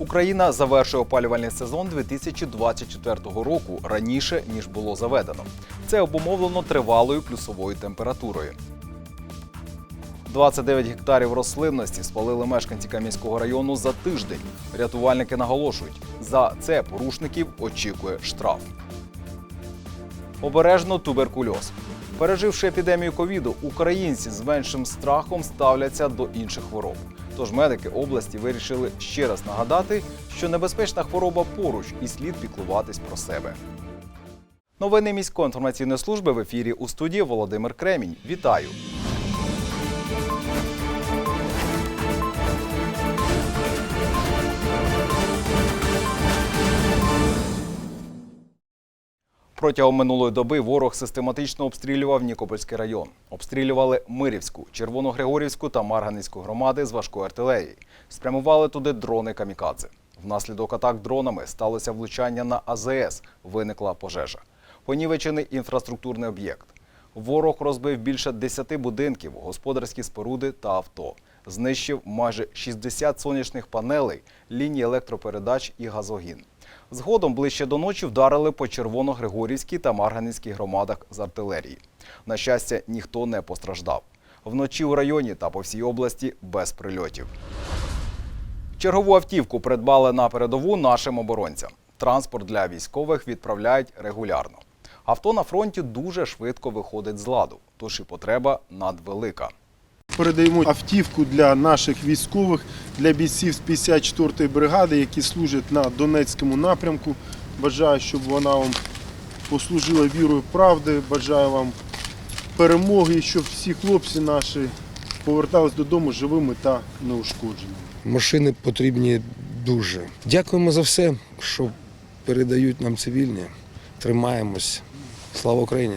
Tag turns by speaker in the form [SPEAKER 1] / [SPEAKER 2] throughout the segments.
[SPEAKER 1] Україна завершує опалювальний сезон 2024 року раніше ніж було заведено. Це обумовлено тривалою плюсовою температурою. 29 гектарів рослинності спалили мешканці Кам'янського району за тиждень. Рятувальники наголошують, за це порушників очікує штраф. Обережно туберкульоз. Переживши епідемію ковіду, українці з меншим страхом ставляться до інших хвороб. Тож медики області вирішили ще раз нагадати, що небезпечна хвороба поруч і слід піклуватись про себе. Новини міської інформаційної служби в ефірі у студії Володимир Кремінь. Вітаю! Протягом минулої доби ворог систематично обстрілював Нікопольський район. Обстрілювали Мирівську, Червоногригорівську та Марганецьку громади з важкої артилерії. Спрямували туди дрони камікадзе. Внаслідок атак дронами сталося влучання на АЗС. Виникла пожежа. Понівечений інфраструктурний об'єкт. Ворог розбив більше 10 будинків, господарські споруди та авто. Знищив майже 60 сонячних панелей, лінії електропередач і газогін. Згодом ближче до ночі вдарили по Червоногригорівській та Марганецькій громадах з артилерії. На щастя, ніхто не постраждав. Вночі у районі та по всій області без прильотів. Чергову автівку придбали на передову нашим оборонцям. Транспорт для військових відправляють регулярно. Авто на фронті дуже швидко виходить з ладу, тож і потреба надвелика.
[SPEAKER 2] Передаємо автівку для наших військових, для бійців з 54-ї бригади, які служать на Донецькому напрямку. Бажаю, щоб вона вам послужила вірою правди. Бажаю вам перемоги і щоб всі хлопці наші повертались додому живими та неушкодженими.
[SPEAKER 3] Машини потрібні дуже. Дякуємо за все, що передають нам цивільні. Тримаємось. Слава Україні!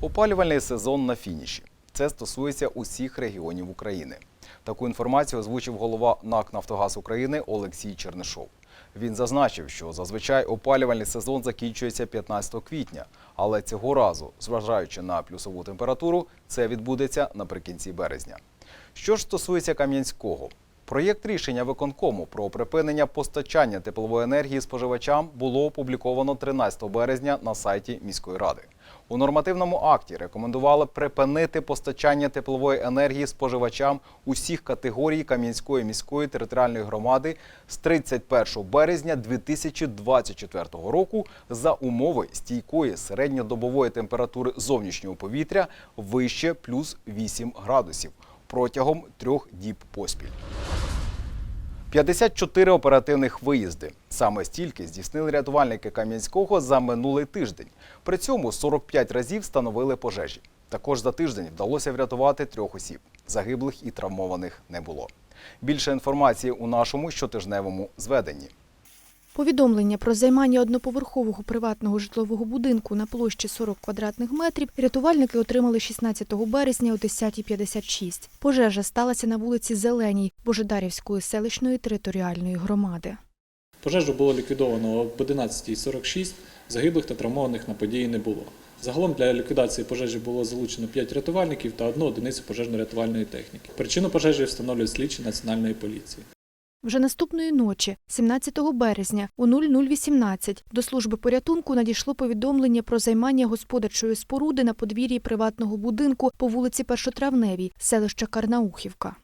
[SPEAKER 1] Опалювальний сезон на фініші. Це стосується усіх регіонів України. Таку інформацію озвучив голова НАК Нафтогаз України Олексій Чернишов. Він зазначив, що зазвичай опалювальний сезон закінчується 15 квітня, але цього разу, зважаючи на плюсову температуру, це відбудеться наприкінці березня. Що ж стосується Кам'янського, проєкт рішення виконкому про припинення постачання теплової енергії споживачам було опубліковано 13 березня на сайті міської ради. У нормативному акті рекомендували припинити постачання теплової енергії споживачам усіх категорій Кам'янської міської територіальної громади з 31 березня 2024 року за умови стійкої середньодобової температури зовнішнього повітря вище плюс 8 градусів протягом трьох діб поспіль. 54 оперативних виїзди. Саме стільки здійснили рятувальники Кам'янського за минулий тиждень. При цьому 45 разів встановили пожежі. Також за тиждень вдалося врятувати трьох осіб. Загиблих і травмованих не було. Більше інформації у нашому щотижневому зведенні.
[SPEAKER 4] Повідомлення про займання одноповерхового приватного житлового будинку на площі 40 квадратних метрів рятувальники отримали 16 березня о 10.56. Пожежа сталася на вулиці Зеленій Божедарівської селищної територіальної громади.
[SPEAKER 5] Пожежу було ліквідовано об 11.46, загиблих та травмованих на події не було. Загалом для ліквідації пожежі було залучено 5 рятувальників та одну одиницю пожежно-рятувальної техніки. Причину пожежі встановлюють слідчі Національної поліції.
[SPEAKER 4] Вже наступної ночі, 17 березня, у 0018 до служби порятунку надійшло повідомлення про займання господарчої споруди на подвір'ї приватного будинку по вулиці Першотравневій, селища Карнаухівка.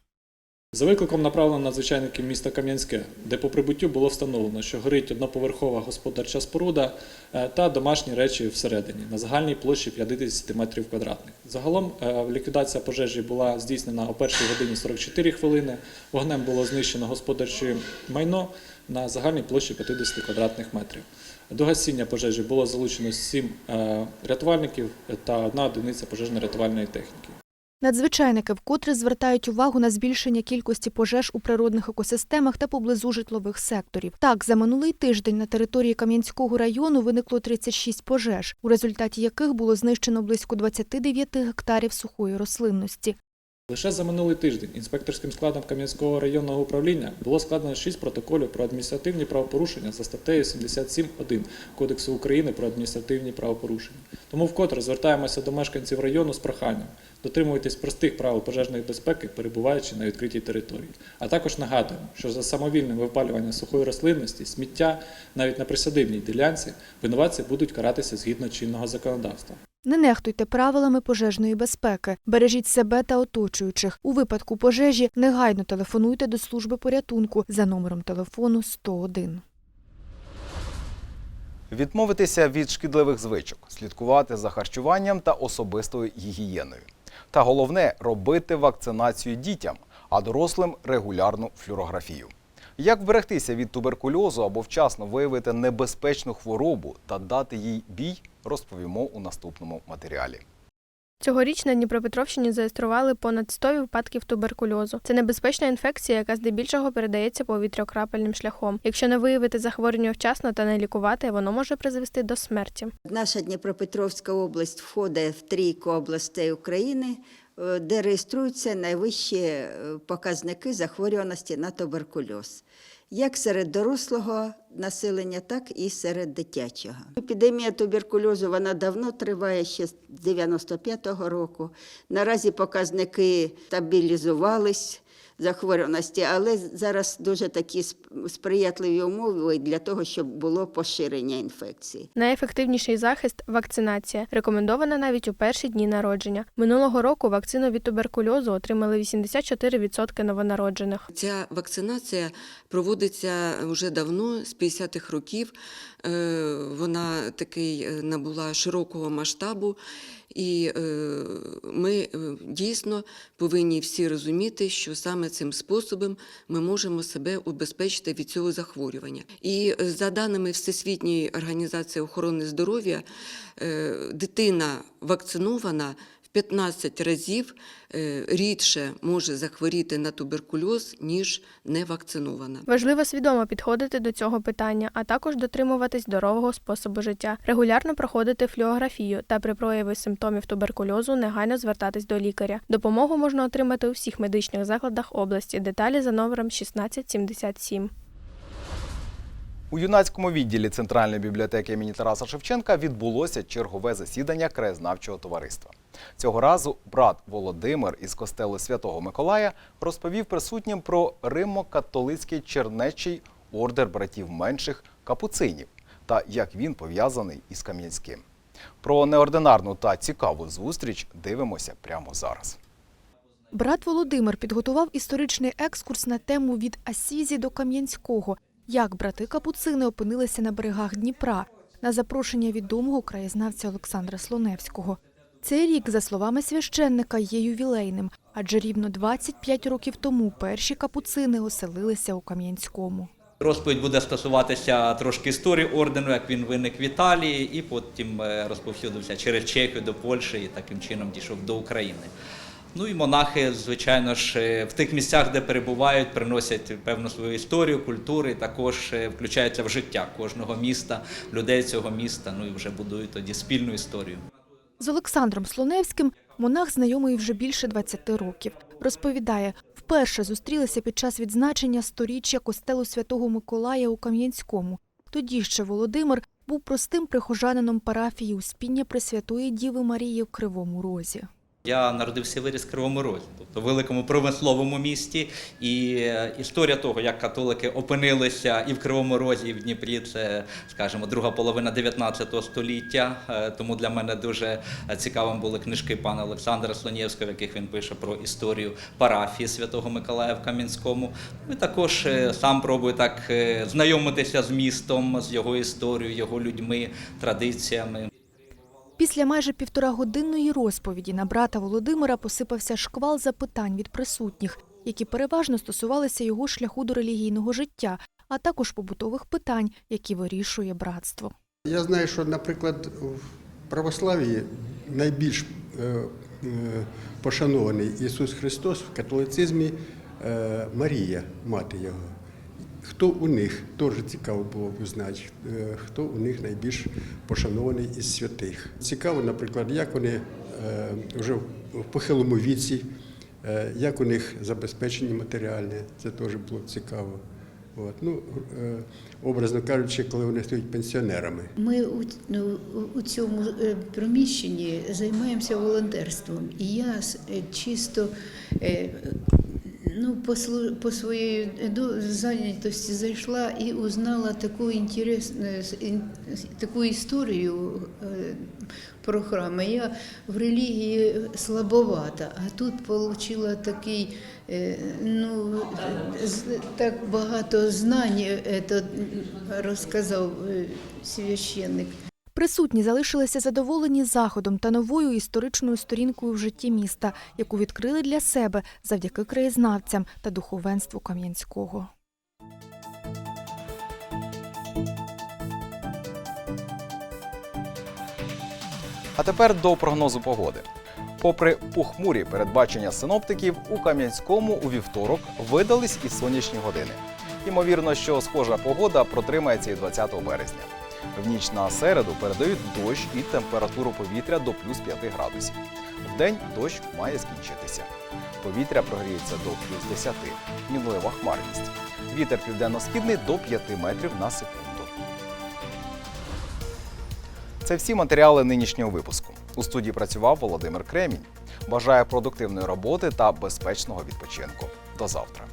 [SPEAKER 5] За викликом направлено надзвичайників міста Кам'янське, де по прибуттю було встановлено, що горить одноповерхова господарча споруда е, та домашні речі всередині на загальній площі 50 метрів квадратних. Загалом е, ліквідація пожежі була здійснена о 1 годині 44 хвилини. Вогнем було знищено господарче майно на загальній площі 50 квадратних метрів. До гасіння пожежі було залучено 7 рятувальників та одна одиниця пожежно-рятувальної техніки.
[SPEAKER 4] Надзвичайники вкотре звертають увагу на збільшення кількості пожеж у природних екосистемах та поблизу житлових секторів. Так, за минулий тиждень на території Кам'янського району виникло 36 пожеж, у результаті яких було знищено близько 29 гектарів сухої рослинності.
[SPEAKER 5] Лише за минулий тиждень інспекторським складом Кам'янського районного управління було складено 6 протоколів про адміністративні правопорушення за статтею 77.1 Кодексу України про адміністративні правопорушення. Тому вкотре звертаємося до мешканців району з проханням дотримуйтесь простих правил пожежної безпеки, перебуваючи на відкритій території. А також нагадуємо, що за самовільне випалювання сухої рослинності, сміття навіть на присадибній ділянці винуватці будуть каратися згідно чинного законодавства.
[SPEAKER 4] Не нехтуйте правилами пожежної безпеки, бережіть себе та оточуючих. У випадку пожежі негайно телефонуйте до служби порятунку за номером телефону 101.
[SPEAKER 1] Відмовитися від шкідливих звичок, слідкувати за харчуванням та особистою гігієною. Та головне робити вакцинацію дітям, а дорослим регулярну флюорографію. Як вберегтися від туберкульозу або вчасно виявити небезпечну хворобу та дати їй бій, розповімо у наступному матеріалі.
[SPEAKER 6] Цьогоріч на Дніпропетровщині зареєстрували понад 100 випадків туберкульозу. Це небезпечна інфекція, яка здебільшого передається повітрякрапельним шляхом. Якщо не виявити захворювання вчасно та не лікувати, воно може призвести до смерті.
[SPEAKER 7] Наша Дніпропетровська область входить в трійку областей України, де реєструються найвищі е, показники захворюваності на туберкульоз. Як серед дорослого населення, так і серед дитячого. Епідемія туберкульозу вона давно триває ще з 95-го року. Наразі показники стабілізувались захворюваності, але зараз дуже такі сприятливі умови для того, щоб було поширення інфекції.
[SPEAKER 6] Найефективніший захист вакцинація, рекомендована навіть у перші дні народження. Минулого року вакцину від туберкульозу отримали 84% новонароджених.
[SPEAKER 8] Ця вакцинація проводиться вже давно, з 50-х років. Е, Вона такий е, набула широкого масштабу, і е, ми дійсно повинні всі розуміти, що саме цим способом ми можемо себе убезпечити від цього захворювання. І е, за даними Всесвітньої організації охорони здоров'я, е, дитина вакцинована. В 15 разів е, рідше може захворіти на туберкульоз, ніж невакцинована.
[SPEAKER 6] Важливо свідомо підходити до цього питання, а також дотримуватись здорового способу життя, регулярно проходити флюорографію та при прояві симптомів туберкульозу негайно звертатись до лікаря. Допомогу можна отримати у всіх медичних закладах області. Деталі за номером 1677.
[SPEAKER 1] У юнацькому відділі Центральної бібліотеки імені Тараса Шевченка відбулося чергове засідання краєзнавчого товариства. Цього разу брат Володимир із костелу Святого Миколая розповів присутнім про римо-католицький чернечий ордер братів менших капуцинів та як він пов'язаний із Кам'янським. Про неординарну та цікаву зустріч дивимося прямо зараз.
[SPEAKER 4] Брат Володимир підготував історичний екскурс на тему від Асізі до Кам'янського, як брати Капуцини опинилися на берегах Дніпра на запрошення відомого краєзнавця Олександра Слоневського. Цей рік, за словами священника, є ювілейним, адже рівно 25 років тому перші капуцини оселилися у Кам'янському.
[SPEAKER 9] Розповідь буде стосуватися трошки історії ордену, як він виник в Італії, і потім е, розповсюдився через Чехію до Польщі і таким чином дійшов до України. Ну і монахи, звичайно ж, е, в тих місцях, де перебувають, приносять певну свою історію, культуру, і також е, включаються в життя кожного міста, людей цього міста. Ну і вже будують тоді спільну історію.
[SPEAKER 4] З Олександром Слоневським монах знайомий вже більше 20 років. Розповідає, вперше зустрілися під час відзначення сторіччя костелу Святого Миколая у Кам'янському. Тоді ще Володимир був простим прихожанином парафії Успіння Пресвятої Діви Марії в Кривому Розі.
[SPEAKER 9] Я народився виріс в Кривому Розі, тобто в великому промисловому місті. І е, історія того, як католики опинилися і в Кривому Розі, і в Дніпрі, це, скажімо, друга половина 19 століття. Е, Тому для мене дуже цікавим були книжки пана Олександра Слонєвського, в яких він пише про історію парафії Святого Миколая в Кам'янському. І також е, сам пробую так знайомитися з містом, з його історією, його людьми, традиціями.
[SPEAKER 4] Після майже півторагодинної розповіді на брата Володимира посипався шквал запитань від присутніх, які переважно стосувалися його шляху до релігійного життя, а також побутових питань, які вирішує братство.
[SPEAKER 10] Я знаю, що, наприклад, в православії найбільш е, е, пошанований Ісус Христос в католицизмі е, Марія, мати Його. Хто у них, теж цікаво було б узнати, е, хто у них найбільш пошанований із святих. Цікаво, наприклад, як вони е, вже в похилому віці е, як у них забезпечення матеріальне, це теж було цікаво. От. Ну, образно кажучи, коли вони стають пенсіонерами.
[SPEAKER 11] Ми у, ну, у цьому приміщенні займаємося волонтерством. І я чисто ну, по, по своїй до- зайнятості зайшла і узнала таку інтересну с- ін- таку історію е, про храми. Я в релігії слабовата, а тут отримала такий, е, ну, так багато знань, е, то розказав священник.
[SPEAKER 4] Присутні залишилися задоволені заходом та новою історичною сторінкою в житті міста, яку відкрили для себе завдяки краєзнавцям та духовенству Кам'янського.
[SPEAKER 1] А тепер до прогнозу погоди. Попри похмурі передбачення синоптиків, у Кам'янському у вівторок видались і сонячні години. Ймовірно, що схожа погода протримається і 20 березня. В ніч на середу передають дощ і температуру повітря до плюс 5 градусів. Вдень дощ має скінчитися. Повітря прогріється до плюс 10, мінлива хмарність. Вітер південно-східний до 5 метрів на секунду. Це всі матеріали нинішнього випуску. У студії працював Володимир Кремінь. Бажаю продуктивної роботи та безпечного відпочинку. До завтра.